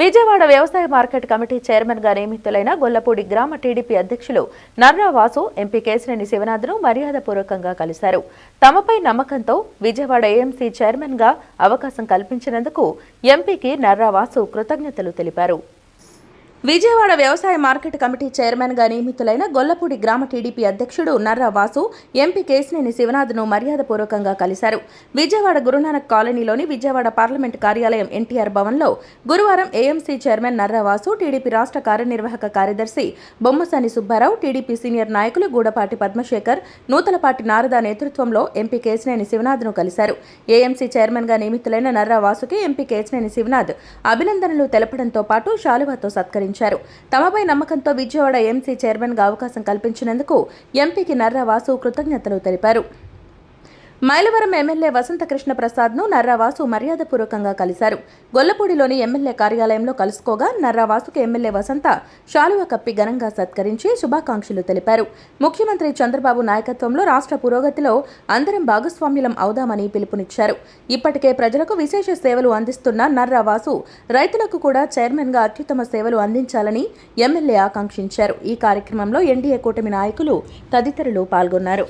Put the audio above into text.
విజయవాడ వ్యవసాయ market committee చైర్మన్గా నియమితులైన గొల్లపూడి గ్రామ టీడీపీ అధ్యక్షులు నర్రా వాసు ఎంపీ కేశినేని శివనాథ్ను మర్యాదపూర్వకంగా కలిశారు. తమపై నమ్మకంతో విజయవాడ ఏఎంసీ చైర్మన్గా అవకాశం కల్పించినందుకు ఎంపీకి నర్రా వాసు కృతజ్ఞతలు తెలిపారు. విజయవాడ వ్యవసాయ మార్కెట్ కమిటీ చైర్మన్గా నియమితులైన గొల్లపూడి గ్రామ టీడీపీ అధ్యక్షుడు నర్రా వాసు ఎంపీ కేశినేని శివనాథ్ను మర్యాదపూర్వకంగా కలిశారు. విజయవాడ గురునానక్ కాలనీలోని విజయవాడ పార్లమెంట్ కార్యాలయం ఎన్టీఆర్ భవన్లో గురువారం AMC chairman Narra Vasu TDP రాష్ట్ర కార్యనిర్వాహక కార్యదర్శి బొమ్మసాని సుబ్బారావు టీడీపీ సీనియర్ నాయకులు గూడపాటి పద్మశేఖర్ నూతలపాటి నారద నేతృత్వంలో ఎంపీ కేశినేని శివనాథ్ను కలిశారు. ఏఎంసీ చైర్మన్గా నియమితులైన నర్రా వాసుకి ఎంపీ కేశినేని శివనాథ్ అభినందనలు తెలపడంతో పాటు శాలువాతో సత్కరించారు. తమపై నమ్మకంతో విజయవాడ ఎంసీ చైర్మన్గా అవకాశం కల్పించినందుకు ఎంపీకి నర్రా వాసు కృతజ్ఞతలు తెలిపారు. మైలవరం ఎమ్మెల్యే వసంతకృష్ణ ప్రసాద్ను నర్రావాసు మర్యాదపూర్వకంగా కలిశారు. గొల్లపూడిలోని ఎమ్మెల్యే కార్యాలయంలో కలుసుకోగా నర్రావాసుకు ఎమ్మెల్యే వసంత శాలువ కప్పి ఘనంగా సత్కరించి శుభాకాంక్షలు తెలిపారు. ముఖ్యమంత్రి చంద్రబాబు నాయకత్వంలో రాష్ట్ర పురోగతిలో అందరం భాగస్వామ్యులం అవుదామని పిలుపునిచ్చారు. ఇప్పటికే ప్రజలకు విశేష సేవలు అందిస్తున్న నర్రావాసు రైతులకు కూడా చైర్మన్గా అత్యుత్తమ సేవలు అందించాలని ఎమ్మెల్యే ఆకాంక్షించారు. ఈ కార్యక్రమంలో ఎన్డీఏ కూటమి నాయకులు తదితరులు పాల్గొన్నారు.